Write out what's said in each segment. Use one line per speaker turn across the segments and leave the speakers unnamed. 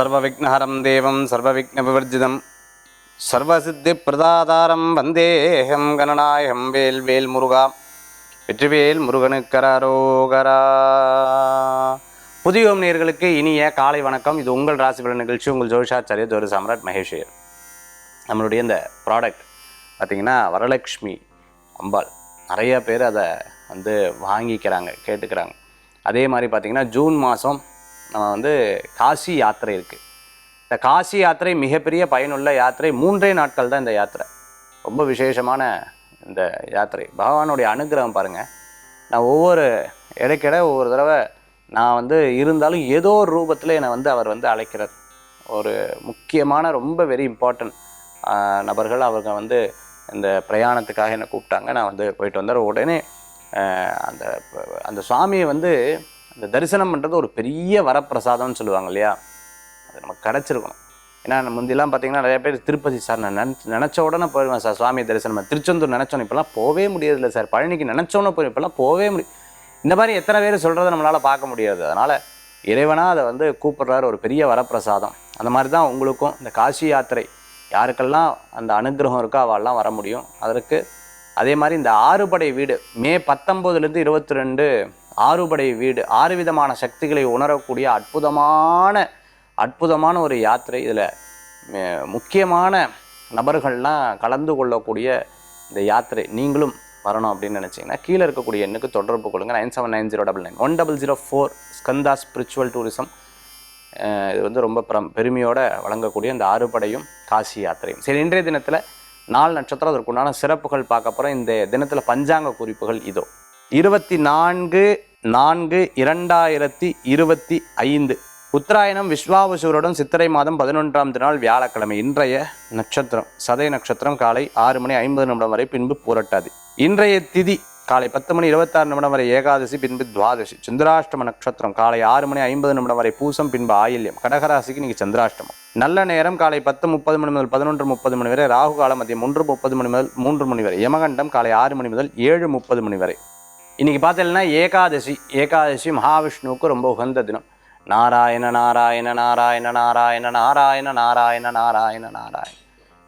சர்வவிக்னஹரம் தேவம் சர்வவிக்னவிவர்ஜிதம். சர்வசித்திப்பிரதாதாரம் வந்தேகம் கணநாயகம் வேல் வேல் முருகா. வெற்றிவேல் முருகனுக்கரோகரா புதியோம் நேர்களுக்கு இனிய காலை வணக்கம். இது உங்கள் ராசி பலன் நிகழ்ச்சி. உங்கள் ஜோஷாச்சாரிய ஜோரு சாம்ராட் மகேஷ்வர் நம்மளுடைய இந்த ப்ராடக்ட் பார்த்திங்கன்னா வரலக்ஷ்மி அம்பாள். நிறைய பேர் அதை வந்து வாங்கிக்கிறாங்க கேட்டுக்கிறாங்க. அதே மாதிரி பார்த்திங்கன்னா ஜூன் மாதம் நம்ம வந்து காசி யாத்திரை இருக்குது இந்த காசி யாத்திரை மிகப்பெரிய பயனுள்ள யாத்திரை. மூன்றே நாட்கள் தான் இந்த யாத்திரை. ரொம்ப விசேஷமான இந்த யாத்திரை. பகவானுடைய அனுகிரகம் பாருங்கள் நான் ஒவ்வொரு இடைக்கிட ஒவ்வொரு தடவை நான் வந்து இருந்தாலும் ஏதோ ஒரு ரூபத்தில் என்னை வந்து அவர் வந்து அழைக்கிறார். ஒரு முக்கியமான ரொம்ப வெரி இம்பார்ட்டன்ட் நபர்கள் அவங்க வந்து இந்த பிரயாணத்துக்காக என்னை கூப்பிட்டாங்க. நான் வந்து போயிட்டு வந்தார் உடனே அந்த அந்த சுவாமியை வந்து அந்த தரிசனம் பண்ணுறது ஒரு பெரிய வரப்பிரசாதம்னு சொல்லுவாங்க இல்லையா? அது நமக்கு கிடச்சிருக்கணும். ஏன்னா நம்ம முந்திலாம் பார்த்தீங்கன்னா நிறைய பேர் திருப்பதி சார் நான் நினச்ச நினச்ச உடனே போயிடுவேன் சார் சுவாமி தரிசனம் திருச்செந்தூர் நினச்சோன்னு இப்போலாம் போவே முடியறதில்ல சார். பழனிக்கு நினச்சோன்னு போய் இப்போலாம் போவே முடியும் இந்த மாதிரி எத்தனை பேர் சொல்கிறத நம்மளால் பார்க்க முடியாது. அதனால் இறைவனாக அதை வந்து கூப்பிட்றாரு ஒரு பெரிய வரப்பிரசாதம். அந்த மாதிரி தான் உங்களுக்கும் இந்த காசி யாத்திரை. யாருக்கெல்லாம் அந்த அனுகிரகம் இருக்கோ அவெல்லாம் வர முடியும். அதற்கு அதே மாதிரி இந்த ஆறுபடை வீடு மே பத்தொம்போதுலேருந்து இருபத்தி ரெண்டு ஆறுபடை வீடு ஆறு விதமான சக்திகளை உணரக்கூடிய அற்புதமான அற்புதமான ஒரு யாத்திரை. இதில் முக்கியமான நபர்கள்லாம் கலந்து கொள்ளக்கூடிய இந்த யாத்திரை. நீங்களும் வரணும் அப்படின்னு நினச்சிங்கன்னா கீழே இருக்கக்கூடிய எண்ணுக்கு தொடர்பு கொள்ளுங்கள் nine seven nine zero double nine. One double zero four Skanda spiritual tourism. இது வந்து ரொம்ப பிரம் பெருமையோடு வழங்கக்கூடிய இந்த ஆறுபடையும் காசி யாத்திரையும். சரி இன்றைய தினத்தில் நாலு நட்சத்திரம் அதற்குண்டான சிறப்புகள் பார்க்க போகிறோம் இந்த தினத்தில் பஞ்சாங்க குறிப்புகள் இதோ. இருபத்தி நான்கு நான்கு இரண்டாயிரத்தி இருபத்தி ஐந்து. உத்தராயணம் விஸ்வாவசூருடன் சித்திரை மாதம் பதினொன்றாம் திருநாள் வியாழக்கிழமை இன்றைய நட்சத்திரம் சதய நட்சத்திரம் காலை ஆறு மணி ஐம்பது நிமிடம் வரை பின்பு புரட்டாது. இன்றைய திதி காலை பத்து மணி இருபத்தாறு நிமிடம் வரை ஏகாதசி பின்பு துவாதசி. சந்திராஷ்டம நட்சத்திரம் காலை ஆறு மணி ஐம்பது நிமிடம் வரை பூசம் பின்பு ஆயில்யம். கடகராசிக்கு இன்னைக்கு சந்திராஷ்டமம். நல்ல நேரம் காலை பத்து முப்பது மணி முதல் பதினொன்று முப்பது மணி வரை ராகு காலம் மதியம் மூன்று முப்பது மணி முதல் மூன்று மணி வரை யமகண்டம் காலை ஆறு மணி முதல் ஏழு முப்பது மணி வரை. இன்றைக்கி பார்த்தீங்கன்னா ஏகாதசி ஏகாதசி மகாவிஷ்ணுவுக்கு ரொம்ப உகந்த தினம். நாராயண நாராயண நாராயண நாராயண நாராயண நாராயண நாராயண நாராயண.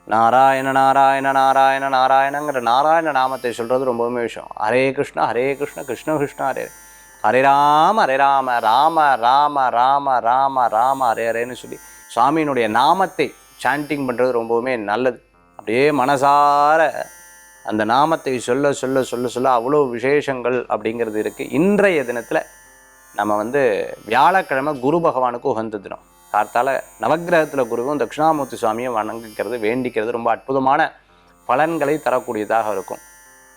நாராயண நாராயண நாராயண நாராயணங்கிற நாராயண நாமத்தை சொல்கிறது ரொம்பவுமே விஷயம். ஹரே கிருஷ்ணா ஹரே கிருஷ்ண கிருஷ்ண கிருஷ்ண ஹரே. ஹரே. ஹரே ராம ஹரே ராம ராம ராம ராம ராம ராம ஹரே ஹரேன்னு சொல்லி சுவாமியினுடைய நாமத்தை சாண்டிங் பண்ணுறது ரொம்பவுமே நல்லது. அப்படியே மனசார அந்த நாமத்தை சொல்ல சொல்ல சொல்ல சொல்ல அவ்வளோ விசேஷங்கள் அப்படிங்கிறது இருக்குது இன்றைய தினத்தில் நம்ம வந்து வியாழக்கிழமை குரு பகவானுக்கு உகந்த தினம். கார்த்தால நவக்கிரகத்தில் குருவும் தட்சிணாமூர்த்தி சுவாமியும் வணங்கிக்கிறது வேண்டிக்கிறது ரொம்ப அற்புதமான பலன்களை தரக்கூடியதாக இருக்கும்.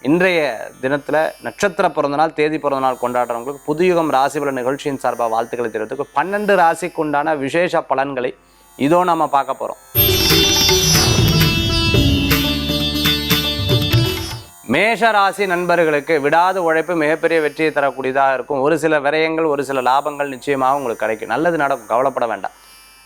இன்றைய தினத்தில் நட்சத்திர பிறந்தநாள் தேதி பிறந்தநாள் கொண்டாடுறவங்களுக்கு புதுயுகம் ராசி நிகழ்ச்சியின் சார்பாக வாழ்த்துக்களை தெரிவித்துக்கு பன்னெண்டு ராசிக்கு உண்டான விசேஷ பலன்களை இதோ நம்ம பார்க்க போகிறோம் மேஷ ராசி நண்பர்களுக்கு விடாத உழைப்பு மிகப்பெரிய வெற்றியை தரக்கூடியதாக இருக்கும். ஒரு சில விரயங்கள் ஒரு சில லாபங்கள் நிச்சயமாக உங்களுக்கு கிடைக்கும். நல்லது நடக்கும் கவலைப்பட வேண்டாம்.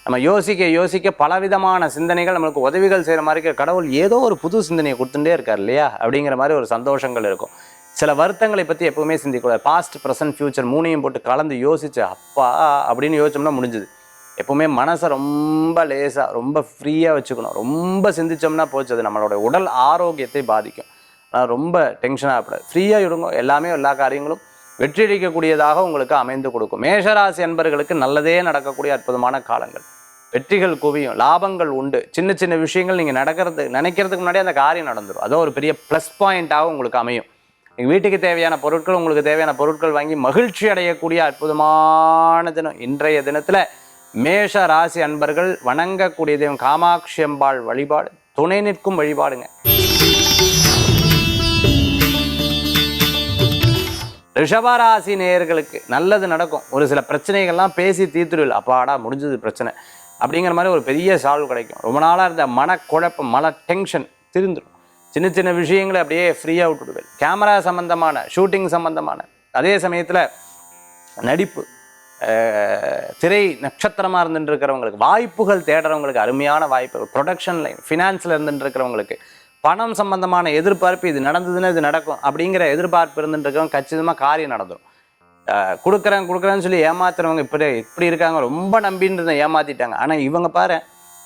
நம்ம யோசிக்க யோசிக்க பலவிதமான சிந்தனைகள் நம்மளுக்கு உதவிகள் செய்கிற மாதிரி இருக்க கடவுள் ஏதோ ஒரு புது சிந்தனையை கொடுத்துட்டே இருக்கார் இல்லையா? அப்படிங்கிற மாதிரி ஒரு சந்தோஷங்கள் இருக்கும். சில வருத்தங்களை பற்றி எப்பவுமே சிந்திக்கூடாது பாஸ்ட் ப்ரெசன்ட் ஃபியூச்சர் மூணையும் போட்டு கலந்து யோசிச்சு அப்பா அப்படின்னு யோசிச்சோம்னா முடிஞ்சுது. எப்போவுமே மனசை ரொம்ப லேசாக ரொம்ப ஃப்ரீயாக வச்சுக்கணும். ரொம்ப சிந்திச்சோம்னா போச்சு. அது நம்மளோட உடல் ஆரோக்கியத்தை பாதிக்கும். ஆனால் ரொம்ப டென்ஷனாக ஆகக்கூடாது ஃப்ரீயாக இருங்க எல்லாமே எல்லா காரியங்களும் வெற்றியளிக்கக்கூடியதாக உங்களுக்கு அமைந்து கொடுக்கும். மேஷராசி அன்பர்களுக்கு நல்லதே நடக்கக்கூடிய அற்புதமான காலங்கள். வெற்றிகள் குவியும் லாபங்கள் உண்டு. சின்ன சின்ன விஷயங்கள் நீங்கள் நடக்கிறது நினைக்கிறதுக்கு முன்னாடி அந்த காரியம் நடந்துடும் அதோ ஒரு பெரிய ப்ளஸ் பாயிண்ட்டாக உங்களுக்கு அமையும். எங்கள் வீட்டுக்கு தேவையான பொருட்கள் உங்களுக்கு தேவையான பொருட்கள் வாங்கி மகிழ்ச்சி அடையக்கூடிய அற்புதமான தினம். இன்றைய தினத்தில் மேஷ ராசி அன்பர்கள் வணங்கக்கூடிய தெய்வம் காமாட்சி அம்பாள் வழிபாடு துணை நிற்கும் வழிபாடுங்க. ரிஷபராசி நேயர்களுக்கு நல்லது நடக்கும். ஒரு சில பிரச்சனைகள்லாம் பேசி தீர்த்துடுவில் அப்பாடா முடிஞ்சது பிரச்சனை. அப்படிங்கிற மாதிரி ஒரு பெரிய சால்வ் கிடைக்கும். ரொம்ப நாளாக இருந்த மனக்குழப்பம் மன டென்ஷன் திருந்துடும். சின்ன சின்ன விஷயங்களை அப்படியே ஃப்ரீயாக விட்டுடுவேன். கேமரா சம்பந்தமான ஷூட்டிங் சம்பந்தமான அதே சமயத்தில் நடிப்பு திரை நட்சத்திரமாக இருந்துட்டு இருக்கிறவங்களுக்கு வாய்ப்புகள் தேடுறவங்களுக்கு அருமையான வாய்ப்புகள் ப்ரொடக்ஷன் லைன் ஃபினான்ஸில் இருந்துட்டு இருக்கிறவங்களுக்கு பணம் சம்பந்தமான எதிர்பார்ப்பு இது நடந்ததுன்னா இது நடக்கும் அப்படிங்கிற எதிர்பார்ப்பு இருந்துட்டு கச்சிதமாக காரியம் நடந்துடும் கொடுக்குறேன் கொடுக்குறேன்னு சொல்லி ஏமாத்துறவங்க இப்படி இப்படி இருக்காங்க. ரொம்ப நம்பின்னு இருந்தேன் ஏமாத்திட்டாங்க. ஆனால் இவங்க பாரு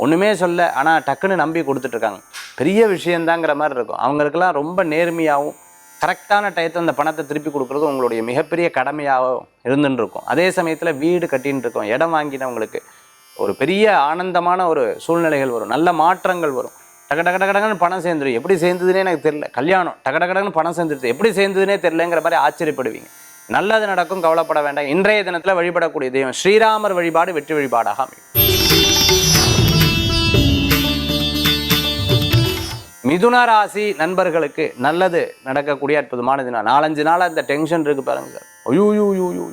ஒன்றுமே சொல்ல ஆனால் டக்குன்னு நம்பி கொடுத்துட்ருக்காங்க பெரிய விஷயந்தாங்கிற மாதிரி இருக்கும். அவங்களுக்கெல்லாம் ரொம்ப நேர்மையாகவும் கரெக்டான டயத்தில் அந்த பணத்தை திருப்பி கொடுக்குறது உங்களுடைய மிகப்பெரிய கடமையாகவும் இருந்துன்னு இருக்கும். அதே சமயத்தில் வீடு கட்டின்னு இருக்கோம் இடம் வாங்கினவங்களுக்கு ஒரு பெரிய ஆனந்தமான ஒரு சூழ்நிலைகள் வரும். நல்ல மாற்றங்கள் வரும். டக டக டக பணம் சேர்ந்துடும் எப்படி சேர்ந்ததுனே எனக்கு தெரியல. கல்யாணம். டக டகடகன்னு பணம் சேர்ந்துருது. எப்படி சேர்ந்ததுனே தெரிலங்கிற மாதிரி ஆச்சரியப்படுவீங்க. நல்லது நடக்கும் கவலைப்பட வேண்டாம். இன்றைய தினத்தில் வழிபடக்கூடிய தெய்வம் ஸ்ரீராமர் வழிபாடு வெற்றி வழிபாடாக அமையும். மிதுன ராசி நண்பர்களுக்கு நல்லது நடக்கக்கூடிய அற்புதமான தினம். நாலஞ்சு நாள் அந்த டென்ஷன் இருக்கு பாருங்க. சார் ஐயோ யூ யூ யூ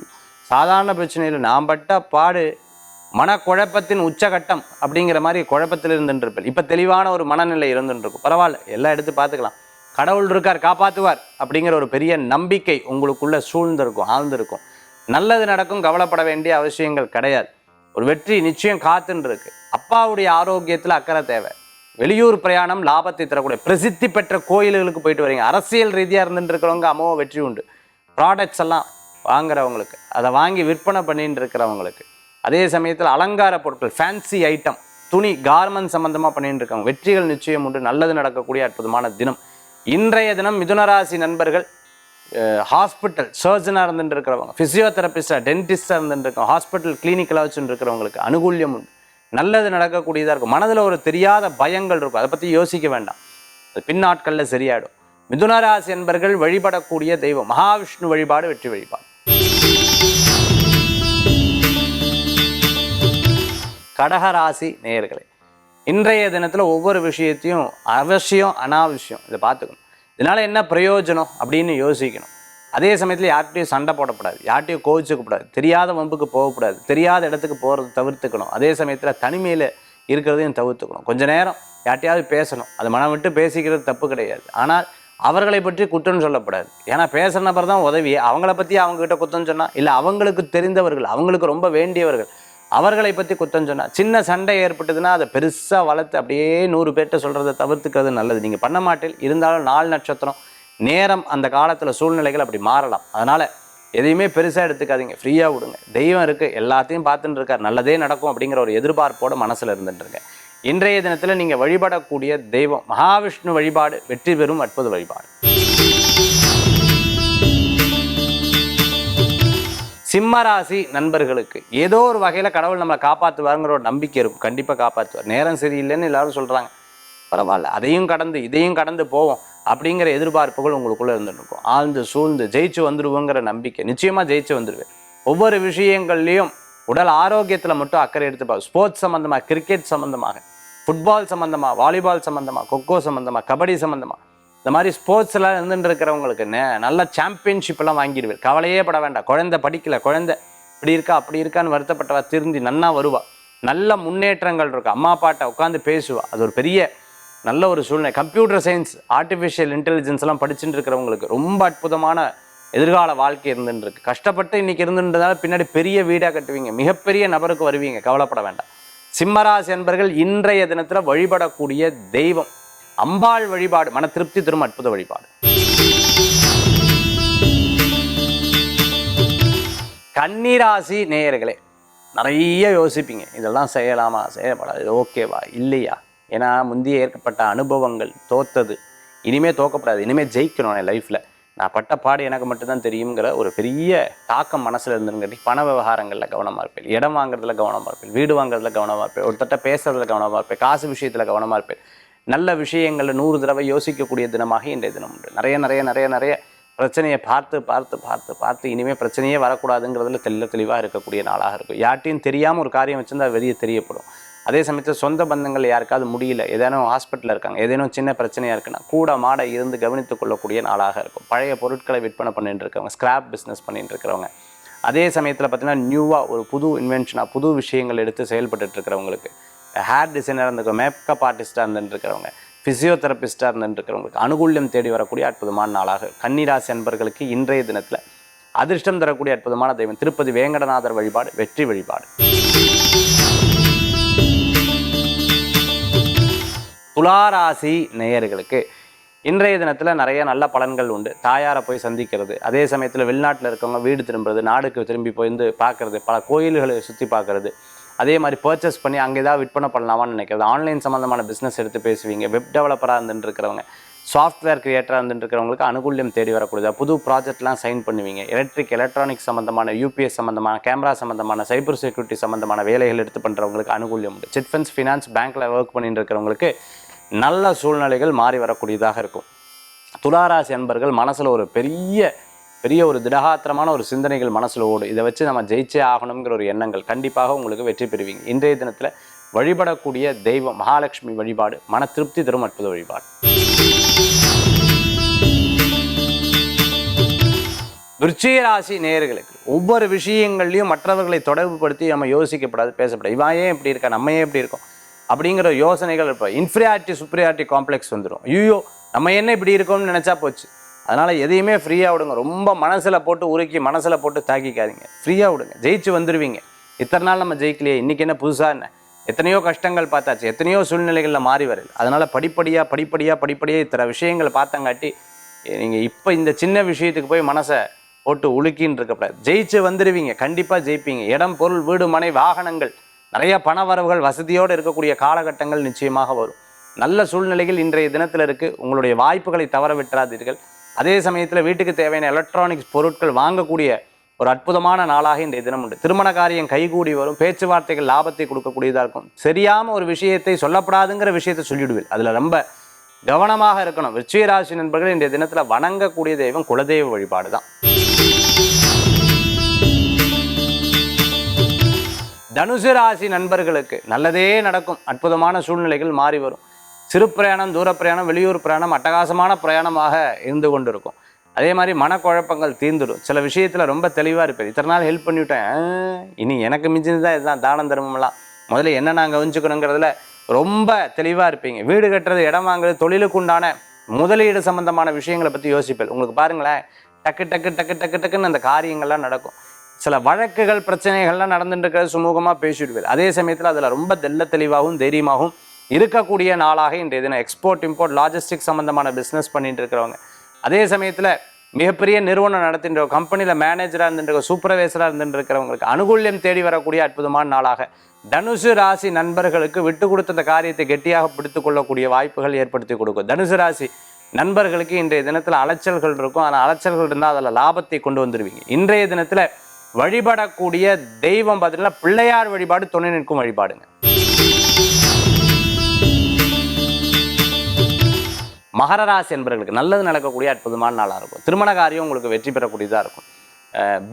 சாதாரண பிரச்சனையில் நான் பட்ட பாடு மனக்குழப்பத்தின் உச்சகட்டம் அப்படிங்கிற மாதிரி குழப்பத்தில் இருந்துருப்பேன் இப்போ தெளிவான ஒரு மனநிலை இருந்துருக்கும் பரவாயில்ல எல்லாம் எடுத்து பார்த்துக்கலாம். கடவுள் இருக்கார் காப்பாற்றுவார் அப்படிங்கிற ஒரு பெரிய நம்பிக்கை உங்களுக்குள்ளே சூழ்ந்திருக்கும் ஆழ்ந்திருக்கும். நல்லது நடக்கும் கவலைப்பட வேண்டிய அவசியங்கள் கிடையாது. ஒரு வெற்றி நிச்சயம் காத்துன்னு இருக்கு அப்பாவுடைய ஆரோக்கியத்தில் அக்கறை தேவை. வெளியூர் பிரயாணம் லாபத்தை தரக்கூடிய பிரசித்தி பெற்ற கோயில்களுக்கு போயிட்டு வரீங்க. அரசியல் ரீதியாக இருந்துட்டு இருக்கிறவங்க அமோக வெற்றி உண்டு. ப்ராடக்ட்ஸ் எல்லாம் வாங்குறவங்களுக்கு அதை வாங்கி விற்பனை பண்ணிட்டு இருக்கிறவங்களுக்கு அதே சமயத்தில் அலங்கார பொருட்கள் ஃபேன்சி ஐட்டம் துணி கார்மெண்ட் சம்மந்தமாக பண்ணிட்டு இருக்காங்க வெற்றிகள் நிச்சயம் உண்டு நல்லது நடக்கக்கூடிய அற்புதமான தினம். இன்றைய தினம் மிதுனராசி நண்பர்கள் ஹாஸ்பிட்டல் சர்ஜனாக இருந்துட்டு இருக்கிறவங்க ஃபிசியோதெரபிஸ்டாக டென்டிஸ்டாக இருந்துட்டு இருக்கவங்க ஹாஸ்பிட்டல் கிளினிக்கெலாம் வச்சுட்டு இருக்கிறவங்களுக்கு அனுகூல்யம் உண்டு. நல்லது நடக்கக்கூடியதாக இருக்கும். மனதில் ஒரு தெரியாத பயங்கள் இருக்கும். அதை பற்றி யோசிக்க வேண்டாம். அது பின்னாட்களில் சரியாயிடும். மிதுனராசி என்பர்கள் வழிபடக்கூடிய தெய்வம். மகாவிஷ்ணு வழிபாடு வெற்றி வழிபாடு. கடகராசி நேயர்களே இன்றைய தினத்தில் ஒவ்வொரு விஷயத்தையும் அவசியம் அனாவசியம் இதை பார்த்துக்கணும். இதனால் என்ன பிரயோஜனம் அப்படின்னு யோசிக்கணும். அதே சமயத்தில் யார்கிட்டையும் சண்டை போடக்கூடாது யார்கிட்டையும் கோவிச்சுக்கக்கூடாது தெரியாத வம்புக்கு போகக்கூடாது தெரியாத இடத்துக்கு போகிறது தவிர்த்துக்கணும். அதே சமயத்தில் தனிமையில் இருக்கிறதையும் தவிர்த்துக்கணும். கொஞ்சம் நேரம் யார்ட்டையாவது பேசணும். அது மனம் விட்டு பேசிக்கிறது தப்பு கிடையாது. ஆனால் அவர்களை பற்றி குற்றம் சொல்லக்கூடாது. ஏன்னா பேசுகிற நபர் தான் உதவி அவங்கள பற்றி அவங்ககிட்ட குற்றம் சொன்னால் இல்லை அவங்களுக்கு தெரிந்தவர்கள் அவங்களுக்கு ரொம்ப வேண்டியவர்கள் அவர்களை பற்றி குத்தம் சொன்னால் சின்ன சண்டை ஏற்பட்டதுன்னா அதை பெருசாக வளர்த்து அப்படியே நூறு பேர்கிட்ட சொல்கிறத தவிர்த்துக்கிறது நல்லது. நீங்கள் பண்ண மாட்டேன் இருந்தாலும் நாள் நட்சத்திரம் நேரம் அந்த காலத்தில் சூழ்நிலைகள் அப்படி மாறலாம். அதனால் எதையுமே பெருசாக எடுத்துக்காதீங்க. ஃப்ரீயாக விடுங்க. தெய்வம் இருக்குது எல்லாத்தையும் பார்த்துட்டு இருக்கார். நல்லதே நடக்கும் அப்படிங்கிற ஒரு எதிர்பார்ப்போட மனசில் இருந்துட்டுருங்க இன்றைய தினத்தில் நீங்கள் வழிபடக்கூடிய தெய்வம் மகாவிஷ்ணு வழிபாடு வெற்றி பெறும் அற்புத வழிபாடு. சிம்மராசி நண்பர்களுக்கு ஏதோ ஒரு வகையில் கடவுள் நம்மளை காப்பாற்றுவாருங்கிற ஒரு நம்பிக்கை இருக்கும். கண்டிப்பாக காப்பாற்றுவார் நேரம் சரியில்லைன்னு எல்லாரும் சொல்கிறாங்க பரவாயில்ல அதையும் கடந்து இதையும் கடந்து போவோம் அப்படிங்கிற எதிர்பார்ப்புகள் உங்களுக்குள்ளே இருந்துருக்கும் ஆழ்ந்து சூழ்ந்து ஜெயிச்சு வந்துடுவோங்கிற நம்பிக்கை. நிச்சயமாக ஜெயிச்சு வந்துடுவேன் ஒவ்வொரு விஷயங்கள்லையும் உடல் ஆரோக்கியத்தில் மட்டும் அக்கறை எடுத்துப்பாங்க ஸ்போர்ட்ஸ் சம்மந்தமாக கிரிக்கெட் சம்மந்தமாக ஃபுட்பால் சம்மந்தமாக வாலிபால் சம்மந்தமாக கொக்கோ சம்மந்தமாக கபடி சம்மந்தமாக இந்த மாதிரி ஸ்போர்ட்ஸ்லாம் இருந்துட்டு இருக்கிறவங்களுக்கு நல்ல சாம்பியன்ஷிப் எல்லாம் வாங்கிடுவேன். கவலையே பட வேண்டாம். குழந்தை படிக்கல குழந்தை இப்படி இருக்கா அப்படி இருக்கான்னு வருத்தப்பட்டவா திருந்தி நன்னா வருவா. நல்ல முன்னேற்றங்கள் இருக்கும். அம்மா அப்பாட்ட உட்காந்து பேசுவா. அது ஒரு பெரிய நல்ல ஒரு சூழ்நிலை. கம்ப்யூட்டர் சயின்ஸ் ஆர்டிஃபிஷியல் இன்டெலிஜென்ஸ் எல்லாம் படிச்சுட்டு இருக்கிறவங்களுக்கு ரொம்ப அற்புதமான எதிர்கால வாழ்க்கை இருந்துருக்கு கஷ்டப்பட்டு இன்னைக்கு இருந்துன்றதால பின்னாடி பெரிய வீடாக கட்டுவீங்க. மிகப்பெரிய நபருக்கு வருவீங்க. கவலைப்பட வேண்டாம். சிம்மராசி என்பர்கள் இன்றைய தினத்தில் வழிபடக்கூடிய தெய்வம். அம்பாள் வழிபாடு மன திருப்தி தரும் அற்புத வழிபாடு. கன்னிராசி நேயர்களே நிறைய யோசிப்பீங்க. இதெல்லாம் செய்யலாமா? செய்யப்படாது. ஓகேவா இல்லையா? ஏன்னா முந்தைய ஏற்கப்பட்ட அனுபவங்கள் தோத்தது. இனிமே தோக்கப்படாது. இனிமேல் ஜெயிக்கணும் என் லைஃப்பில் நான் பட்ட பாடு எனக்கு மட்டும்தான் தெரியுங்கிற ஒரு பெரிய தாக்கம் மனசில் இருந்துருங்காட்டி பண விவகாரங்களில் கவனமாக இருப்பேன். இடம் வாங்குறதுல கவனமாக இருப்பேன். வீடு வாங்குறதுல கவனமாக இருப்பேன். ஒருத்தட்ட பேசுறதுல கவனமாக இருப்பேன். காசு விஷயத்தில் கவனமாக இருப்பேன். நல்ல விஷயங்களை நூறு தடவை யோசிக்கக்கூடிய தினமாக இன்றைய தினம் உண்டு. நிறைய நிறைய நிறைய நிறைய பிரச்சனையை பார்த்து பார்த்து பார்த்து பார்த்து இனிமேல் பிரச்சனையே வரக்கூடாதுங்கிறதுல தெல்ல தெளிவாக இருக்கக்கூடிய நாளாக இருக்கும். யார்ட்டையும் தெரியாமல் ஒரு காரியம் வச்சிருந்தா வெளியே தெரியப்படும். அதே சமயத்தில் சொந்த பந்தங்கள் யாருக்காவது முடியல ஏதேனும் ஹாஸ்பிட்டலில் இருக்காங்க ஏதேனும் சின்ன பிரச்சனையாக இருக்குன்னா கூட மாட இருந்து கவனித்துக் கொள்ளக்கூடிய நாளாக இருக்கும். பழைய பொருட்களை விற்பனை பண்ணிட்டு இருக்கவங்க ஸ்கிராப் பிஸ்னஸ் பண்ணிட்டு இருக்கிறவங்க. அதே சமயத்தில் பார்த்திங்கன்னா நியூவாக ஒரு புது இன்வென்ஷனாக புது விஷயங்கள் எடுத்து செயல்பட்டு இருக்கிறவங்களுக்கு ஹேர் டிசைனர் இருந்துருக்க மேக்கப் ஆர்டிஸ்டாக இருந்துருக்கிறவங்க ஃபிசியோதெரபிஸ்டாக இருந்துட்டு அனுகூல்யம் தேடி வரக்கூடிய அற்புதமான நாளாக கன்னிராசி என்பர்களுக்கு இன்றைய தினத்தில் அதிர்ஷ்டம் தரக்கூடிய அற்புதமான தெய்வம் திருப்பதி வேங்கடநாதர் வழிபாடு வெற்றி வழிபாடு. துளாராசி நேயர்களுக்கு இன்றைய தினத்தில் நிறைய நல்ல பலன்கள் உண்டு. தாயாரை போய் சந்திக்கிறது அதே சமயத்தில் வெளிநாட்டில் இருக்கவங்க வீடு திரும்புறது நாடுக்கு திரும்பி போய் வந்து பார்க்கறது பல கோயில்களை சுற்றி பார்க்குறது அதே மாதிரி பர்ச்சேஸ் பண்ணி அங்கே ஏதாவது விற்பனை பண்ணலாமான்னு நினைக்கிறது. ஆன்லைன் சம்மந்தமான பிஸ்னஸ் எடுத்து பேசுவீங்க. வெப் டெவலப்பராக இருந்துட்டு இருக்கிறவங்க சாஃப்ட்வேர் கிரியேட்டராக இருந்துருக்கிறவங்களுக்கு அனுகூல்யம் தேடி வரக்கூடியதா? புது ப்ராஜெக்ட்லாம் சைன் பண்ணுவீங்க. எலக்ட்ரிக் எலக்ட்ரானிக்ஸ் சம்மந்தமான யூபிஎஸ் சம்மந்தமான கேமரா சம்மந்தமான சைபர் செக்யூரிட்டி சம்மந்தமான வேலைகள் எடுத்து பண்ணுறவங்களுக்கு அனுகூல்யம் உண்டு. சிட் ஃபண்ட்ஸ் ஃபினான்ஸ் பேங்க்கில் ஒர்க் பண்ணிட்டு இருக்கிறவங்களுக்கு நல்ல சூழ்நிலைகள் மாறி வரக்கூடியதாக இருக்கும். துளாராசி அன்பர்கள் மனசில் ஒரு பெரிய பெரிய ஒரு திடகாத்திரமான ஒரு சிந்தனைகள் மனசில் ஓடும். இதை வச்சு நம்ம ஜெயிச்சே ஆகணுங்கிற ஒரு எண்ணங்கள் கண்டிப்பாக உங்களுக்கு வெற்றி பெறுவீங்க. இன்றைய தினத்தில் வழிபடக்கூடிய தெய்வம் மகாலட்சுமி வழிபாடு மன திருப்தி தரும் அற்புத வழிபாடு. விருச்சிக ராசி நேயர்களுக்கு ஒவ்வொரு விஷயங்கள்லையும் மற்றவர்களை தொடர்புபடுத்தி நம்ம யோசிக்கப்படாது பேசப்படாது. இவன் ஏன் இப்படி இருக்கா நம்ம ஏன் இப்படி இருக்கோம்? அப்படிங்கிற யோசனைகள் இப்போ இன்ஃபீரியாரிட்டி சுப்ரியாரிட்டி காம்ப்ளெக்ஸ் வந்துடும் ஐயோ நம்ம என்ன இப்படி இருக்கோம்னு நினச்சா போச்சு. அதனால் எதையுமே ஃப்ரீயாக விடுங்க. ரொம்ப மனசில் போட்டு உருக்கி மனசில் போட்டு தாக்கிக்காதீங்க. ஃப்ரீயாக விடுங்க. ஜெயிச்சு வந்துடுவீங்க இத்தனை நாள் நம்ம ஜெயிக்கலையே. இன்றைக்கி என்ன புதுசாக என்ன? எத்தனையோ கஷ்டங்கள் பார்த்தாச்சு. எத்தனையோ சூழ்நிலைகளில் மாறி வருது. அதனால் படிப்படியாக படிப்படியாக படிப்படியாக இத்தனை விஷயங்களை பார்த்தங்காட்டி நீங்கள் இப்போ இந்த சின்ன விஷயத்துக்கு போய் மனசை போட்டு உலுக்கின்னு இருக்கக்கூடாது. ஜெயிச்சு வந்துடுவீங்க கண்டிப்பாக ஜெயிப்பீங்க. இடம் பொருள் வீடு மனை வாகனங்கள் நிறைய பண வரவுகள் வசதியோடு இருக்கக்கூடிய காலகட்டங்கள் நிச்சயமாக வரும். நல்ல சூழ்நிலைகள் இன்றைய தினத்தில் இருக்குது உங்களுடைய வாய்ப்புகளை தவற விட்டுறாதீர்கள். அதே சமயத்தில் வீட்டுக்கு தேவையான எலக்ட்ரானிக்ஸ் பொருட்கள் வாங்கக்கூடிய ஒரு அற்புதமான நாளாக இந்த தினம் உண்டு. திருமண காரியம் கைகூடி வரும் பேச்சுவார்த்தைகள் லாபத்தை கொடுக்கக்கூடியதாக இருக்கும். சரியாம ஒரு விஷயத்தை சொல்லப்படாதுங்கிற விஷயத்தை சொல்லிவிடுவேன் அதில் ரொம்ப கவனமாக இருக்கணும். விருச்சிக ராசி நண்பர்கள் இன்றைய தினத்தில் வணங்கக்கூடிய தெய்வம் குலதெய்வ வழிபாடு தான். தனுசு ராசி நண்பர்களுக்கு நல்லதே நடக்கும். அற்புதமான சூழ்நிலைகள் மாறி வரும். சிறு பிரயாணம் தூர பிரயாணம் வெளியூர் பிரயாணம் அட்டகாசமான பிரயாணமாக இருந்து கொண்டிருக்கும். அதே மாதிரி மனக்குழப்பங்கள் தீர்ந்துடும். சில விஷயத்தில் ரொம்ப தெளிவாக இருப்பேன். இத்தனை நாள் ஹெல்ப் பண்ணிவிட்டேன். ஆ, இனி எனக்கு மிஞ்சினது தான் இதுதான் தானம் தர்மம்லாம். முதல்ல என்ன நாங்கள் கவனிச்சுக்கணுங்கிறதுல ரொம்ப தெளிவாக இருப்பீங்க. வீடு கட்டுறது இடம் வாங்குறது தொழிலுக்கு உண்டான முதலீடு சம்பந்தமான விஷயங்களை பற்றி யோசிப்பேன். உங்களுக்கு பாருங்களேன் டக்கு டக்கு டக்கு டக்கு டக்குன்னு அந்த காரியங்கள்லாம் நடக்கும். சில வழக்குகள் பிரச்சனைகள்லாம் நடந்துட்டு இருக்கிறது சுமூகமாக பேசிவிடுவேன். அதே சமயத்தில் அதில் ரொம்ப தெல்ல தெளிவாகவும் தைரியமாகவும் இருக்கக்கூடிய நாளாக இன்றைய தினம் எக்ஸ்போர்ட் இம்போர்ட் லாஜிஸ்டிக் சம்மந்தமான பிஸ்னஸ் பண்ணிட்டு இருக்கிறவங்க. அதே சமயத்தில் மிகப்பெரிய நிறுவனம் நடத்தின்ற கம்பெனியில் மேனேஜராக இருந்துட்டு சூப்பர்வைசராக இருந்துட்டு இருக்கிறவங்களுக்கு அனுகூல்யம் தேடி வரக்கூடிய அற்புதமான நாளாக தனுசு ராசி நண்பர்களுக்கு விட்டு கொடுத்த அந்த காரியத்தை கெட்டியாக பிடித்து கொள்ளக்கூடிய வாய்ப்புகள் ஏற்படுத்தி கொடுக்கும். தனுசு ராசி நண்பர்களுக்கு இன்றைய தினத்தில் அலைச்சல்கள் இருக்கும். ஆனால் அலைச்சல்கள் இருந்தால் அதில் லாபத்தை கொண்டு வந்துடுவீங்க இன்றைய தினத்தில் வழிபடக்கூடிய தெய்வம் பார்த்தீங்கன்னா பிள்ளையார் வழிபாடு துணை நிற்கும் வழிபாடுங்க. மகர ராசி என்பவர்களுக்கு நல்லது நடக்கக்கூடிய அற்புதமான நாளாக இருக்கும். திருமண காரியம் உங்களுக்கு வெற்றி பெறக்கூடியதாக இருக்கும்.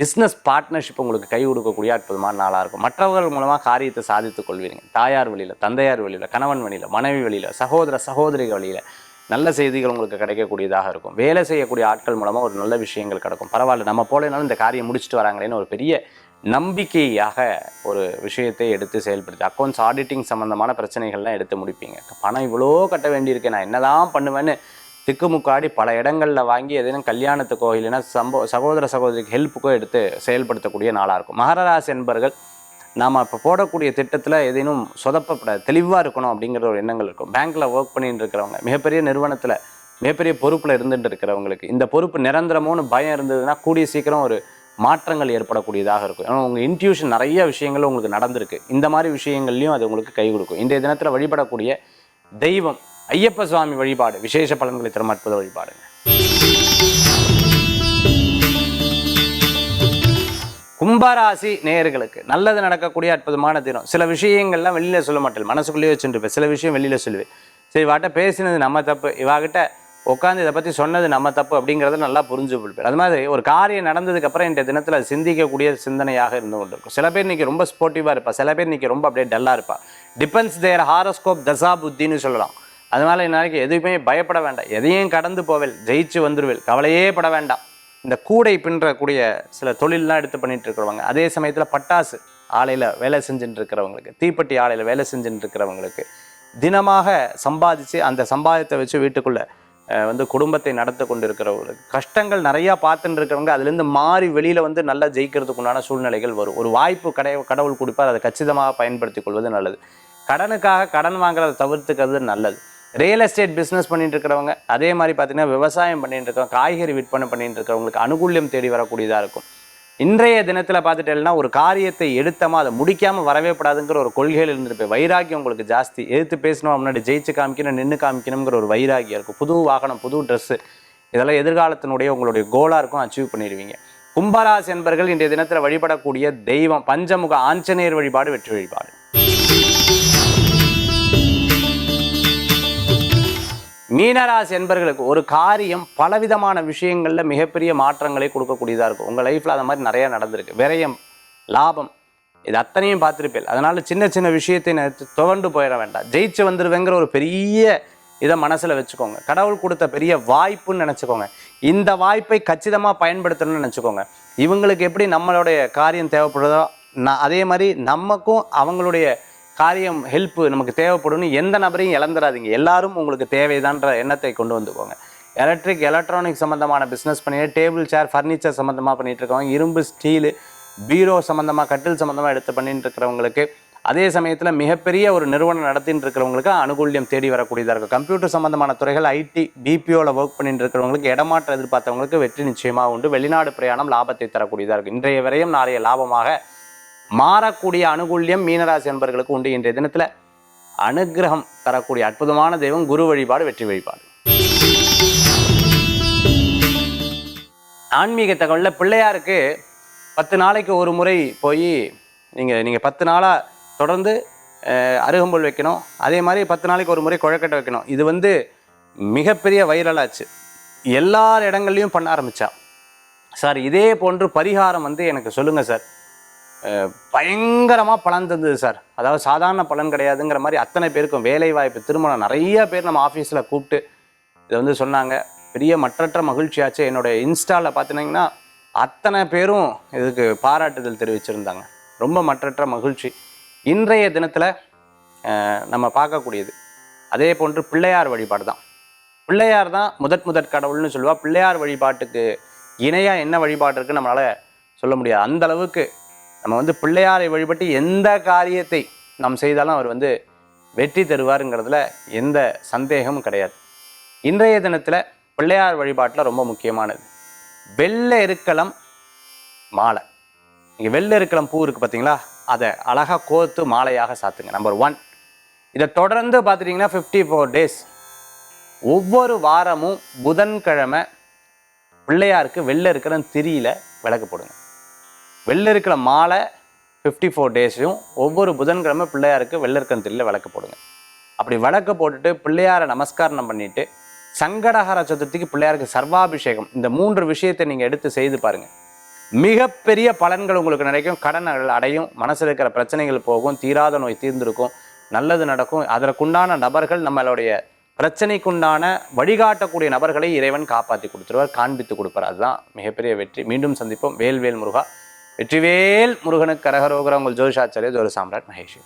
பிஸ்னஸ் பார்ட்னர்ஷிப் உங்களுக்கு கை கொடுக்கக்கூடிய அற்புதமான நாளாக இருக்கும். மற்றவர்கள் மூலமாக காரியத்தை சாதித்துக் கொள்வீங்க. தாயார் வழியில் தந்தையார் வழியில் கணவன் வழியில் மனைவி வழியில் சகோதர சகோதரிகள் வழியில் நல்ல செய்திகள் உங்களுக்கு கிடைக்கக்கூடியதாக இருக்கும். வேலை செய்யக்கூடிய ஆட்கள் மூலமாக ஒரு நல்ல விஷயங்கள் கிடைக்கும். பரவாயில்ல நம்ம போலனாலும் இந்த காரியம் முடிச்சுட்டு வராங்களேன்னு ஒரு பெரிய நம்பிக்கையாக ஒரு விஷயத்தை எடுத்து செயல்படுத்தி அக்கௌண்ட்ஸ் ஆடிட்டிங் சம்மந்தமான பிரச்சனைகள்லாம் எடுத்து முடிப்பீங்க. பணம் இவ்வளோ கட்ட வேண்டியிருக்கு நான் என்னதான் பண்ணுவேன்னு திக்குமுக்காடி பல இடங்களில் வாங்கி எதேனும் கல்யாணத்துக்கோ இல்லைன்னா சம்போ சகோதர சகோதரிக்கு ஹெல்ப்புக்கோ எடுத்து செயல்படுத்தக்கூடிய நாளாக இருக்கும். மகராசி என்பர்கள் நாம் இப்போ போடக்கூடிய திட்டத்தில் எதேனும் சொதப்பப்படாது தெளிவாக இருக்கணும் அப்படிங்கிற ஒரு எண்ணங்கள் இருக்கும். பேங்க்கில் ஒர்க் பண்ணிட்டு இருக்கிறவங்க மிகப்பெரிய நிறுவனத்தில் மிகப்பெரிய பொறுப்பில் இருந்துட்டு இருக்கிறவங்களுக்கு இந்த பொறுப்பு நிரந்தரமோன்னு பயம் இருந்ததுன்னா கூடிய சீக்கிரம் ஒரு மாற்றங்கள் ஏற்படக்கூடியதாக இருக்கும். ஏன்னா உங்கள் இன்ட்யூஷன் நிறைய விஷயங்கள் உங்களுக்கு நடந்திருக்கு. இந்த மாதிரி விஷயங்கள்லையும் அது உங்களுக்கு கை கொடுக்கும். இன்றைய தினத்தில் வழிபடக்கூடிய தெய்வம் ஐயப்ப சுவாமி வழிபாடு விசேஷ பலன்களை தரும் அற்புத வழிபாடுங்க. கும்பராசி நேயர்களுக்கு நல்லது நடக்கக்கூடிய அற்புதமான தினம். சில விஷயங்கள்லாம் வெளியில் சொல்ல மாட்டேன். மனசுக்குள்ளேயே வச்சுருப்பேன். சில விஷயம் வெளியில் சொல்லுவேன். சரி வாட்ட பேசினது நம்ம தப்பு. இவாகிட்ட உட்காந்து இதை பற்றி சொன்னது நம்ம தப்பு அப்படிங்கிறத நல்லா புரிஞ்சு கொடுப்பேன் அது மாதிரி ஒரு காரியம் நடந்ததுக்கப்புறம் இந்த தினத்தில் சிந்திக்கக்கூடிய சிந்தனையாக இருந்து கொண்டிருக்கும். சில பேர் இன்னைக்கு ரொம்ப ஸ்போர்ட்டிவாக இருப்பா. சில பேர் இன்னைக்கு ரொம்ப அப்படியே டல்லாக இருப்பா. டிபெண்ட்ஸ் தேர் ஹாரோஸ்கோப் தசா புத்தின்னு சொல்லலாம். அதனால் இந்நாளைக்கு எதுவுமே பயப்பட வேண்டாம். எதையும் கடந்து போவேல் ஜெயிச்சு வந்துடுவேல் கவலையே பட வேண்டாம். இந்த கூடை பின்றக்கூடிய சில தொழிலெலாம் எடுத்து பண்ணிட்டு இருக்கிறவங்க அதே சமயத்தில் பட்டாசு ஆலையில் வேலை செஞ்சுட்டு இருக்கிறவங்களுக்கு தீப்பெட்டி ஆலையில் வேலை செஞ்சுட்டு இருக்கிறவங்களுக்கு தினமாக சம்பாதிச்சு அந்த சம்பாதித்தை வச்சு வீட்டுக்குள்ளே வந்து குடும்பத்தை நடத்த கொண்டு இருக்கிறவங்களுக்கு கஷ்டங்கள் நிறையா பார்த்துட்டு இருக்கிறவங்க அதுலேருந்து மாறி வெளியில் வந்து நல்லா ஜெயிக்கிறதுக்கு உண்டான சூழ்நிலைகள் வரும். ஒரு வாய்ப்பு கடை கடவுள் கொடுப்பார் அதை கச்சிதமாக பயன்படுத்தி கொள்வது நல்லது. கடனுக்காக கடன் வாங்குறதை தவிர்த்துக்கிறது நல்லது. ரியல் எஸ்டேட் பிஸ்னஸ் பண்ணிட்டு இருக்கிறவங்க அதே மாதிரி பார்த்தீங்கன்னா விவசாயம் பண்ணிட்டு இருக்கிறவங்க காய்கறி விற்பனை பண்ணிட்டு இருக்கிறவங்களுக்கு அனுகூல்யம் தேடி வரக்கூடியதாக இருக்கும். இன்றைய தினத்தில் பார்த்துட்டேன்னா ஒரு காரியத்தை எடுத்தமா அதை முடிக்காமல் வரவே கூடாதுங்கிற ஒரு கொள்கையில் இருந்திருப்பேன் வைராகியம் உங்களுக்கு ஜாஸ்தி. எதிர்த்து பேசணும் முன்னாடி ஜெயிச்சு காமிக்கணும் நின்று காமிக்கணுங்கிற ஒரு வைராகியம் இருக்கும். புது வாகனம் புது ட்ரெஸ்ஸு இதெல்லாம் எதிர்காலத்தினுடைய உங்களுடைய கோலாக இருக்கும். அச்சீவ் பண்ணிடுவீங்க. கும்பராசி என்பர்கள் இன்றைய தினத்தில் வழிபடக்கூடிய தெய்வம் பஞ்சமுக ஆஞ்சநேயர் வழிபாடு வெற்றி வழிபாடு. மீனராசி என்பர்களுக்கு ஒரு காரியம் பலவிதமான விஷயங்களில் மிகப்பெரிய மாற்றங்களை கொடுக்கக்கூடியதாக இருக்கும். உங்கள் லைஃப்பில் அந்த மாதிரி நிறையா நடந்திருக்கு. விரயம் லாபம் இது அத்தனையும் பார்த்துருப்பேன் அதனால் சின்ன சின்ன விஷயத்தை நினைத்து துவண்டு போயிட வேண்டாம். ஜெயிச்சு வந்துடுவேங்கிற ஒரு பெரிய இதை மனசில் வச்சுக்கோங்க. கடவுள் கொடுத்த பெரிய வாய்ப்புன்னு நினச்சிக்கோங்க. இந்த வாய்ப்பை கச்சிதமாக பயன்படுத்தணும்னு நினச்சிக்கோங்க. இவங்களுக்கு எப்படி நம்மளுடைய காரியம் தேவைப்படுதோ நான் அதே மாதிரி நமக்கும் அவங்களுடைய காரியம் ஹெல்ப்பு நமக்கு தேவைப்படும்னு எந்த நபரையும் இழந்துடாதீங்க. எல்லாரும் உங்களுக்கு தேவைதான்ற எண்ணத்தை கொண்டு வந்துக்கோங்க எலக்ட்ரிக் எலக்ட்ரானிக் சம்மந்தமான பிஸ்னஸ் பண்ணி டேபிள் சேர் ஃபர்னிச்சர் சம்மந்தமாக பண்ணிகிட்டு இருக்கவங்க இரும்பு ஸ்டீலு பீரோ சம்மந்தமாக கட்டில் சம்மந்தமாக எடுத்து பண்ணிட்டு இருக்கிறவங்களுக்கு அதே சமயத்தில் மிகப்பெரிய ஒரு நிறுவனம் நடத்திட்டு இருக்கிறவங்களுக்கு அனுகூல்யம் தேடி வரக்கூடியதாக இருக்கும். கம்ப்யூட்டர் சம்மந்தமான துறைகள் ஐடி பிபிஓவில் ஒர்க் பண்ணிட்டு இருக்கிறவங்களுக்கு இடமாற்ற எதிர்பார்த்தவங்களுக்கு வெற்றி நிச்சயமாக உண்டு. வெளிநாடு பிரயாணம் லாபத்தை தரக்கூடியதாக இருக்கும். இன்றைய வரையும் நாளைய லாபமாக மாறக்கூடிய அனுகூல்யம் மீனராசி என்பர்களுக்கு உண்டு. இன்றைய தினத்தில் அனுக்கிரகம் தரக்கூடிய அற்புதமான தெய்வம் குரு வழிபாடு வெற்றி வழிபாடு. ஆன்மீக தகவலில் பிள்ளையாருக்கு பத்து நாளைக்கு ஒரு முறை போய் நீங்கள் நீங்கள் பத்து நாளாக தொடர்ந்து அருகம்புல் வைக்கணும். அதே மாதிரி பத்து நாளைக்கு ஒரு முறை குழக்கட்டை வைக்கணும். இது வந்து மிகப்பெரிய வைரலாச்சு எல்லார் இடங்கள்லையும் பண்ண ஆரம்பித்தா சார் இதே போன்று பரிகாரம் வந்து எனக்கு சொல்லுங்கள் சார். பயங்கரமாக பலன் தந்தது சார். அதாவது சாதாரண பலன் கிடையாதுங்கிற மாதிரி அத்தனை பேருக்கும் வேலை வாய்ப்பு திருமணம் நிறைய பேர் நம்ம ஆஃபீஸில் கூப்பிட்டு இதை வந்து சொன்னாங்க. பெரிய மற்றற்ற மகிழ்ச்சியாச்சு. என்னோட இன்ஸ்டாவில் பார்த்திங்கன்னா அத்தனை பேரும் இதுக்கு பாராட்டுதல் தெரிவிச்சிருந்தாங்க. ரொம்ப மற்றற்ற மகிழ்ச்சி. இன்றைய தினத்தில் நம்ம பார்க்கக்கூடியது அதே போன்று பிள்ளையார் வழிபாடு தான். பிள்ளையார் தான் முதற் முதற் கடவுள்னு சொல்லுவா. பிள்ளையார் வழிபாட்டுக்கு இணையாக என்ன வழிபாடு இருக்குன்னு நம்மளால் சொல்ல முடியாது. அந்த அளவுக்கு நம்ம வந்து பிள்ளையாரை வழிபட்டு எந்த காரியத்தை நாம் செய்தாலும் அவர் வந்து வெற்றி தருவாருங்கிறதுல எந்த சந்தேகமும் கிடையாது. இன்றைய தினத்தில் பிள்ளையார் வழிபாட்டில் ரொம்ப முக்கியமானது. வெள்ளை இருக்கலம் மாலை. இங்கே வெள்ளை இருக்கலம் பூ இருக்குது பார்த்தீங்களா அதை அழகாக கோர்த்து மாலையாக சாத்துங்க. நம்பர் ஒன் இதை தொடர்ந்து பார்த்துட்டிங்கன்னா ஃபிஃப்டி ஃபோர் டேஸ் ஒவ்வொரு வாரமும் புதன்கிழமை பிள்ளையாருக்கு வெள்ளை இருக்கிற திரியில் விளக்கு போடுங்க. வெள்ளை இருக்கிற மாலை ஃபிஃப்டி ஃபோர் டேஸையும் ஒவ்வொரு புதன்கிழமை பிள்ளையாருக்கு வெள்ள இருக்கிற திரியில் விளக்கு போடுங்க. அப்படி விளக்கு போட்டுட்டு பிள்ளையாரை நமஸ்காரம் பண்ணிட்டு சங்கடஹர சதுர்த்திக்கு பிள்ளையாருக்கு சர்வாபிஷேகம் இந்த மூன்று விஷயத்தை நீங்கள் எடுத்து செய்து பாருங்கள் மிகப்பெரிய பலன்கள் உங்களுக்கு நினைக்கும் கடன்கள் அடையும் மனசில் இருக்கிற பிரச்சனைகள் போகும் தீராத நோய் தீர்ந்திருக்கும் நல்லது நடக்கும் அதற்குண்டான நபர்கள் நம்மளுடைய பிரச்சனைக்குண்டான வழிகாட்டக்கூடிய நபர்களை இறைவன் காப்பாற்றி கொடுத்துருவார் காண்பித்து கொடுப்பார். அதுதான் மிகப்பெரிய வெற்றி. மீண்டும் சந்திப்போம். வேல்வேல் முருகா. வெற்றிவேல் முருகனுக்கு கரகரோகரம் உங்கள் ஜோதிஷாச்சாரிய ஜோதி சாம்ராட் மகேஷ்.